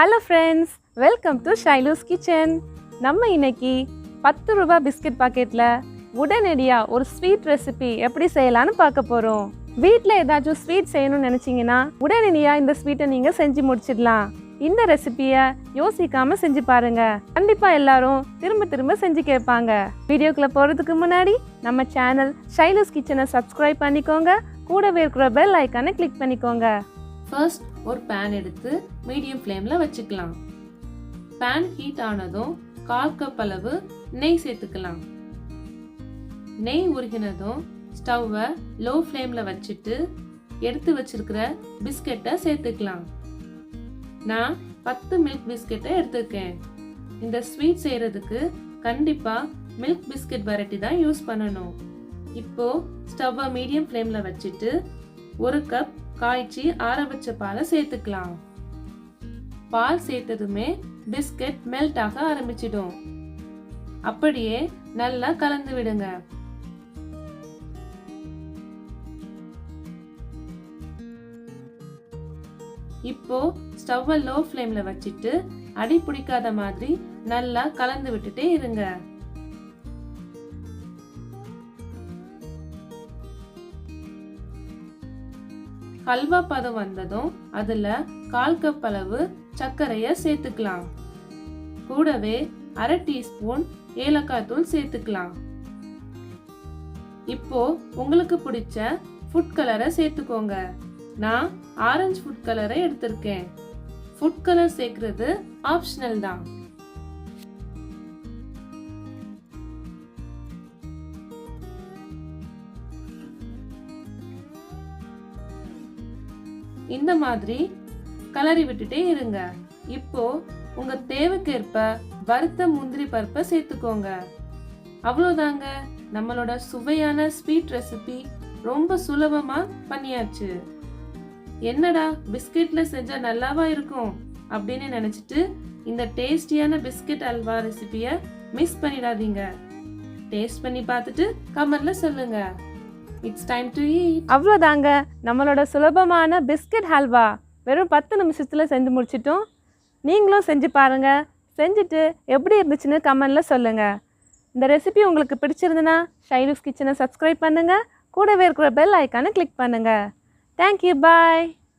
Hello friends welcome to Shailu's kitchen நம்ம இன்னைக்கு பத்து ரூபா பிஸ்கட் பாக்கெட்டில் உடனடியாக ஒரு ஸ்வீட் ரெசிபி எப்படி செய்யலான்னு பார்க்க போகிறோம் வீட்டில் ஏதாச்சும் ஸ்வீட் செய்யணும்னு நினச்சிங்கன்னா உடனடியாக இந்த ஸ்வீட்டை நீங்கள் செஞ்சு முடிச்சிடலாம். இந்த ரெசிபியை யோசிக்காமல் செஞ்சு பாருங்க. கண்டிப்பாக எல்லாரும் திரும்ப திரும்ப செஞ்சு கேட்பாங்க. வீடியோக்குள்ளே போகிறதுக்கு முன்னாடி நம்ம சேனல் ஷைலூஸ் கிச்சனை சப்ஸ்கிரைப் பண்ணிக்கோங்க. கூடவே இருக்கிற பெல் ஐக்கானை கிளிக் பண்ணிக்கோங்க. ஃபர்ஸ்ட் ஒரு பேன் எடுத்து மீடியம் ஃப்ளேமில் வச்சுக்கலாம். பேன் ஹீட் ஆனதும் கால் கப் அளவு நெய் சேர்த்துக்கலாம். நெய் உருகினதும் ஸ்டவ்வை லோ ஃப்ளேமில் வச்சுட்டு எடுத்து வச்சிருக்கிற பிஸ்கெட்டை சேர்த்துக்கலாம். நான் பத்து மில்க் பிஸ்கெட்டை எடுத்துருக்கேன். இந்த ஸ்வீட் செய்கிறதுக்கு கண்டிப்பாக மில்க் பிஸ்கெட் வெரைட்டி தான் யூஸ் பண்ணணும். இப்போ ஸ்டவ்வை மீடியம் ஃப்ளேமில் வச்சுட்டு ஒரு கப் காய்ச்சி ஆற வச்ச பாலை சேர்த்துக்கலாம். பால் சேர்த்ததுமே பிஸ்கட் மெல்ட் ஆக ஆரம்பிச்சிடும். அப்படியே நல்லா கலந்து விடுங்க. இப்போ ஸ்டவ்வை லோ ஃப்ளேமில் வச்சுட்டு அடி பிடிக்காத மாதிரி நல்லா கலந்து விட்டுட்டே இருங்க. ஹல்வா பதம் வந்ததும் அதுல கால் கப் அளவு சர்க்கரைய சேர்த்துக்கலாம். கூடவே அரை டீஸ்பூன் ஏலக்காய் தூள் சேர்த்துக்கலாம். இப்போ உங்களுக்கு பிடிச்ச ஃபுட் கலரை சேர்த்துக்கோங்க. நான் ஆரஞ்சு ஃபுட் கலரை எடுத்திருக்கேன். ஃபுட் கலர் சேர்க்கறது ஆப்ஷனல் தான். இந்த மாதிரி கலரி விட்டுட்டே இருங்க. இப்போ உங்க தேவைக்கேற்ப வறுத்த முந்திரி பருப்பை சேர்த்துக்கோங்க. அவ்வளோதாங்க நம்மளோட சுவையான ஸ்வீட் ரெசிபி ரொம்ப சுலபமா பண்ணியாச்சு. என்னடா பிஸ்கெட்ல செஞ்சா நல்லாவா இருக்கும் அப்படின்னு நினைச்சிட்டு இந்த டேஸ்டியான பிஸ்கெட் அல்வா ரெசிபியை மிஸ் பண்ணிடாதீங்க. டேஸ்ட் பண்ணி பார்த்துட்டு கமெண்ட்ல சொல்லுங்க. இட்ஸ் டைம் டு ஈட் அவ்வளோதாங்க. நம்மளோட சுலபமான பிஸ்கட் ஹல்வா. வெறும் பத்து நிமிஷத்தில் செஞ்சு முடிச்சிட்டோம். நீங்களும் செஞ்சு பாருங்கள் செஞ்சுட்டு எப்படி இருந்துச்சுன்னு கமெண்டில் சொல்லுங்கள் இந்த ரெசிபி உங்களுக்கு பிடிச்சிருந்துன்னா ஷைலூஸ் கிச்சனை சப்ஸ்கிரைப் பண்ணுங்கள் கூடவே இருக்கிற பெல் ஐக்கானை கிளிக் பண்ணுங்கள் தேங்க்யூ பாய்